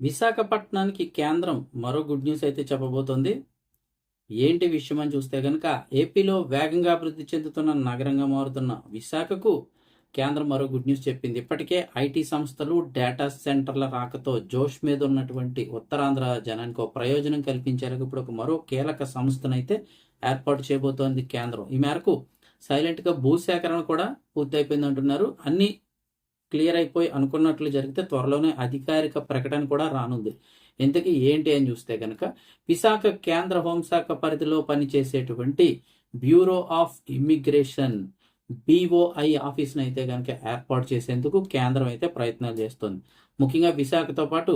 విశాఖపట్నానికి కేంద్రం మరో గుడ్ న్యూస్ అయితే చెప్పబోతోంది. ఏంటి విషయం అని చూస్తే కనుక ఏపీలో వేగంగా అభివృద్ధి చెందుతున్న నగరంగా మారుతున్న విశాఖకు కేంద్రం మరో గుడ్ న్యూస్ చెప్పింది. ఇప్పటికే ఐటీ సంస్థలు డేటా సెంటర్ల రాకతో జోష్ మీద ఉన్నటువంటి ఉత్తరాంధ్ర జనానికి ఒక ప్రయోజనం కల్పించారు ఇప్పుడు ఒక మరో కీలక సంస్థనైతే ఏర్పాటు చేయబోతోంది కేంద్రం. ఈ మేరకు సైలెంట్గా భూసేకరణ కూడా పూర్తయిపోయింది అంటున్నారు అన్ని క్లియర్ అయిపోయి అనుకున్నట్లు జరిగితే త్వరలోనే అధికారిక ప్రకటన కూడా రానుంది. ఇంతకీ ఏంటి అని చూస్తే కనుక విశాఖ కేంద్ర హోంశాఖ పరిధిలో పనిచేసేటువంటి బ్యూరో ఆఫ్ ఇమ్మిగ్రేషన్ బీఓఐ ఆఫీస్ని అయితే కనుక ఏర్పాటు చేసేందుకు కేంద్రం అయితే ప్రయత్నాలు చేస్తుంది. ముఖ్యంగా విశాఖతో పాటు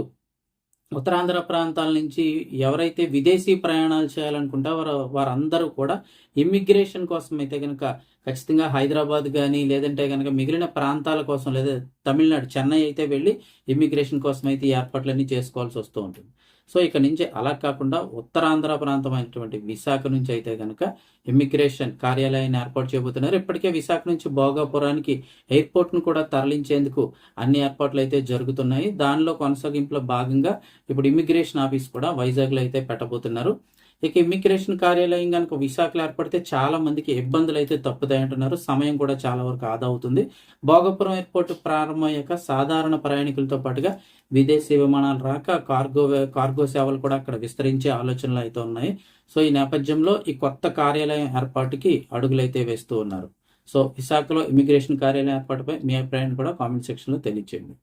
ఉత్తరాంధ్ర ప్రాంతాల నుంచి ఎవరైతే విదేశీ ప్రయాణాలు చేయాలనుకుంటా వారు వారందరూ కూడా ఇమ్మిగ్రేషన్ కోసం అయితే కనుక ఖచ్చితంగా హైదరాబాద్ కానీ లేదంటే కనుక మిగిలిన ప్రాంతాల కోసం లేదా తమిళనాడు చెన్నై అయితే వెళ్ళి ఇమ్మిగ్రేషన్ కోసం అయితే ఏర్పాట్లన్నీ చేసుకోవాల్సి వస్తూ ఉంటుంది. సో ఇక నుంచి అలా కాకుండా ఉత్తరాంధ్ర ప్రాంతం అయినటువంటి విశాఖ నుంచి అయితే కనుక ఇమ్మిగ్రేషన్ కార్యాలయాన్ని ఏర్పాటు చేయబోతున్నారు. ఇప్పటికే విశాఖ నుంచి భోగాపురానికి ఎయిర్పోర్ట్ను కూడా తరలించేందుకు అన్ని ఏర్పాట్లు అయితే జరుగుతున్నాయి. దానిలో కొనసాగింపులో భాగంగా ఇప్పుడు ఇమ్మిగ్రేషన్ ఆఫీస్ కూడా వైజాగ్లో అయితే పెట్టబోతున్నారు. ఇక ఇమ్మిగ్రేషన్ కార్యాలయం కనుక విశాఖలో ఏర్పడితే చాలా మందికి ఇబ్బందులు అయితే తప్పుతాయి అంటున్నారు. సమయం కూడా చాలా వరకు ఆదా అవుతుంది. భోగపురం ఎయిర్పోర్ట్ ప్రారంభమయ్యాక సాధారణ ప్రయాణికులతో పాటుగా విదేశీ విమానాలు రాక కార్గో కార్గో సేవలు కూడా అక్కడ విస్తరించే ఆలోచనలు అయితే ఉన్నాయి. సో ఈ నేపథ్యంలో ఈ కొత్త కార్యాలయం ఏర్పాటుకి అడుగులైతే వేస్తూ ఉన్నారు. సో విశాఖలో ఇమిగ్రేషన్ కార్యాలయం ఏర్పాటుపై మీ అభిప్రాయాన్ని కూడా కామెంట్ సెక్షన్లో తెలియచేయండి.